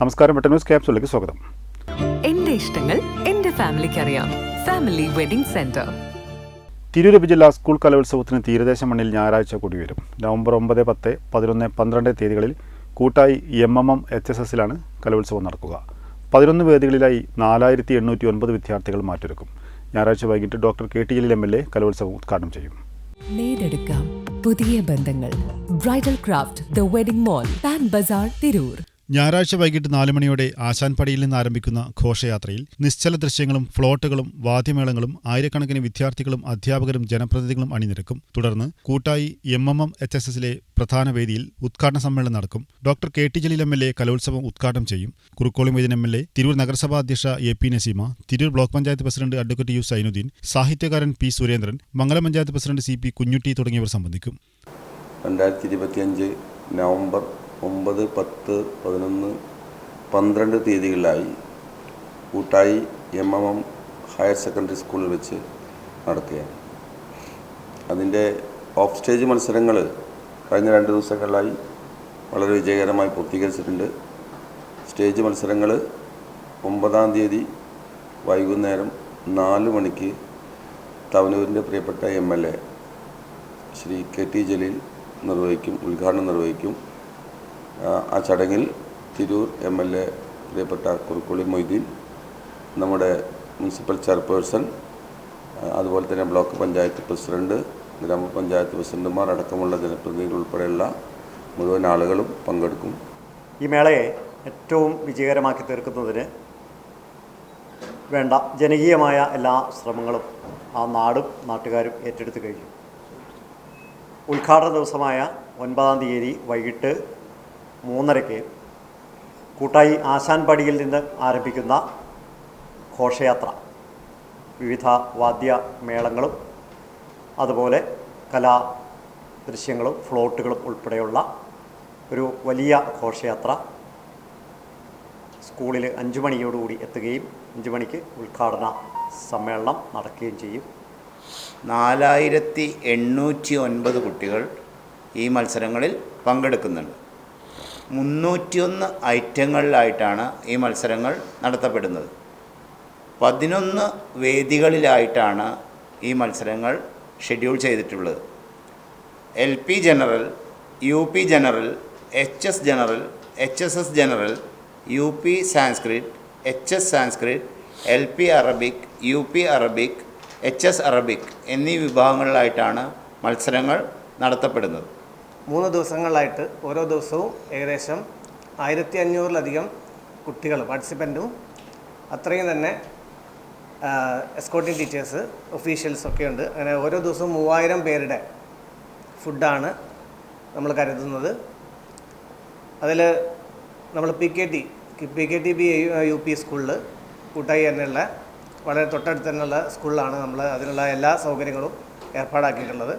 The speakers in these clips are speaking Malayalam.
നമസ്കാരം വെട്ട ന്യൂസ് ക്യാപ്സുലേക്ക് സ്വാഗതം. എന്റെ ഇഷ്ടങ്ങൾ എന്റെ ഫാമിലിക്ക് അറിയാം ഫാമിലി വെഡിംഗ് സെന്റർ. തിരൂർ ജില്ലാ സ്കൂൾ കലോത്സവത്തിന് തീരദേശ മണ്ണിൽ ഞായറാഴ്ച കൊടിയുയരും. നവംബർ ഒമ്പത് പത്ത് പതിനൊന്ന് പന്ത്രണ്ട് തീയതികളിൽ Koottayi M M M H S എസിലാണ് കലോത്സവം നടക്കുക. പതിനൊന്ന് വേദികളിലായി നാലായിരത്തി എണ്ണൂറ്റി ഒൻപത് വിദ്യാർത്ഥികൾ മാറ്റൊരുക്കും. ഞായറാഴ്ച വൈകിട്ട് doctor K T Jaleel M L A കലോത്സവം ഉദ്ഘാടനം ചെയ്യും. നേടെടുക്കാം പുതിയ ബന്ധങ്ങൾ. Bridal craft the wedding mall Pan Bazar Tirur. ഞായറാഴ്ച വൈകിട്ട് നാല് മണിയോടെ ആശാൻപടിയിൽ നിന്ന് ആരംഭിക്കുന്ന ഘോഷയാത്രയിൽ നിശ്ചല ദൃശ്യങ്ങളും ഫ്ലോട്ടുകളും വാദ്യമേളങ്ങളും ആയിരക്കണക്കിന് വിദ്യാർത്ഥികളും അധ്യാപകരും ജനപ്രതിനിധികളും അണിനിരക്കും. തുടർന്ന് Koottayi M M M H S എസിലെ പ്രധാന വേദിയിൽ ഉദ്ഘാടന സമ്മേളനം നടക്കും. Doctor K T Jaleel M L A കലോത്സവം ഉദ്ഘാടനം ചെയ്യും. Kurukkoli Moideen M L A Tirur നഗരസഭാ അധ്യക്ഷ A P Naseema Tirur block panchayat president advocate U Zainudheen സാഹിത്യകാരൻ P Surendran Mangalam panchayat president C P Kunhutty തുടങ്ങിയവർ സംബന്ധിക്കും. രണ്ടായിരത്തി ഇരുപത്തിയഞ്ച് നവംബർ ഒമ്പത് പത്ത് പതിനൊന്ന് പന്ത്രണ്ട് തീയതികളിലായി Koottayi M M M higher secondary സ്കൂളിൽ വെച്ച് നടത്തുകയാണ് അതിന്റെ ഓഫ് സ്റ്റേജ് മത്സരങ്ങൾ കഴിഞ്ഞ രണ്ട് ദിവസങ്ങളിലായി വളരെ വിജയകരമായി പൂർത്തീകരിച്ചിട്ടുണ്ട്. സ്റ്റേജ് മത്സരങ്ങൾ ഒമ്പതാം തീയതി വൈകുന്നേരം നാല് മണിക്ക് തവനൂരിന്റെ പ്രിയപ്പെട്ട M L A Shri K T Jaleel നിർവഹിക്കും ഉദ്ഘാടനം നിർവഹിക്കും. ആ, ചടങ്ങിൽ തിരൂർ എം എൽ എ പ്രിയപ്പെട്ട കുറുക്കുളി മൊയ്തീൻ നമ്മുടെ മുനിസിപ്പൽ ചെയർപേഴ്സൺ അതുപോലെ തന്നെ ബ്ലോക്ക് പഞ്ചായത്ത് പ്രസിഡന്റ് ഗ്രാമപഞ്ചായത്ത് പ്രസിഡന്റുമാർ അടക്കമുള്ള ജനപ്രതിനിധികൾ ഉൾപ്പെടെയുള്ള മുഴുവൻ ആളുകളും പങ്കെടുക്കും. ഈ മേളയെ ഏറ്റവും വിജയകരമാക്കി തീർക്കുന്നതിന് വേണ്ട ജനകീയമായ എല്ലാ ശ്രമങ്ങളും ആ നാടും നാട്ടുകാരും ഏറ്റെടുത്തു കഴിഞ്ഞു. ഉദ്ഘാടന ദിവസമായ ഒൻപതാം തീയതി വൈകിട്ട് മൂന്നരയ്ക്ക് കൂട്ടായി ആശാൻപടിയിൽ നിന്ന് ആരംഭിക്കുന്ന ഘോഷയാത്ര. വിവിധ വാദ്യമേളങ്ങളും അതുപോലെ കലാ ദൃശ്യങ്ങളും ഫ്ലോട്ടുകളും ഉൾപ്പെടെയുള്ള ഒരു വലിയ ഘോഷയാത്ര സ്കൂളിൽ അഞ്ചുമണിയോടുകൂടി എത്തുകയും അഞ്ചുമണിക്ക് ഉദ്ഘാടന സമ്മേളനം നടക്കുകയും ചെയ്യും. നാലായിരത്തി എണ്ണൂറ്റി ഒൻപത് കുട്ടികൾ ഈ മത്സരങ്ങളിൽ പങ്കെടുക്കുന്നുണ്ട്. മുന്നൂറ്റിയൊന്ന് ഐറ്റങ്ങളിലായിട്ടാണ് ഈ മത്സരങ്ങൾ നടത്തപ്പെടുന്നത്. പതിനൊന്ന് വേദികളിലായിട്ടാണ് ഈ മത്സരങ്ങൾ ഷെഡ്യൂൾ ചെയ്തിട്ടുള്ളത്. L P general U P general H S general H S S general U P Sanskrit H S Sanskrit L P Arabic U P Arabic H S Arabic എന്നീ വിഭാഗങ്ങളിലായിട്ടാണ് മത്സരങ്ങൾ നടത്തപ്പെടുന്നത്. മൂന്ന് ദിവസങ്ങളിലായിട്ട് ഓരോ ദിവസവും ഏകദേശം ആയിരത്തി അഞ്ഞൂറിലധികം കുട്ടികൾ പാർട്ടിസിപ്പന്റും അത്രയും തന്നെ എസ്കോട്ടിംഗ് ടീച്ചേഴ്സ് ഒഫീഷ്യൽസ് ഒക്കെ ഉണ്ട്. അങ്ങനെ ഓരോ ദിവസവും മൂവായിരം പേരുടെ ഫുഡാണ് നമ്മൾ കരുതുന്നത്. അതിൽ നമ്മൾ P K T P K T B U P സ്കൂളിൽ കൂട്ടായി തന്നെയുള്ള വളരെ തൊട്ടടുത്ത് തന്നെയുള്ള സ്കൂളിലാണ് നമ്മൾ അതിനുള്ള എല്ലാ സൗകര്യങ്ങളും ഏർപ്പാടാക്കിയിട്ടുള്ളത്.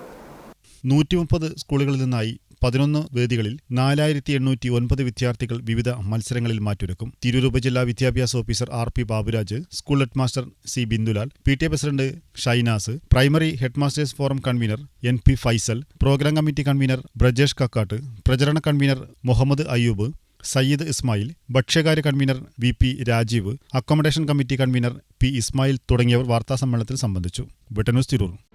നൂറ്റി മുപ്പത് സ്കൂളുകളിൽ നിന്നായി പതിനൊന്ന് വേദികളിൽ നാലായിരത്തി എണ്ണൂറ്റി ഒൻപത് വിദ്യാർത്ഥികൾ വിവിധ മത്സരങ്ങളിൽ മാറ്റുരക്കും. തിരൂരൂപ ജില്ലാ വിദ്യാഭ്യാസ officer R P Baburaj school headmaster C Bindulal P T A president Shinas primary headmasters forum convener N P Faisal programme committee convener Brijesh Kakkat പ്രചരണ convener Muhammad Ayyub Sayyid Ismail ഭക്ഷ്യകാര്യ convener V P Rajeev accommodation committee convener P Ismail തുടങ്ങിയവർ വാർത്താസമ്മേളനത്തിൽ സംബന്ധിച്ചു. ബ്രിട്ടനൂസ് തിരൂർ.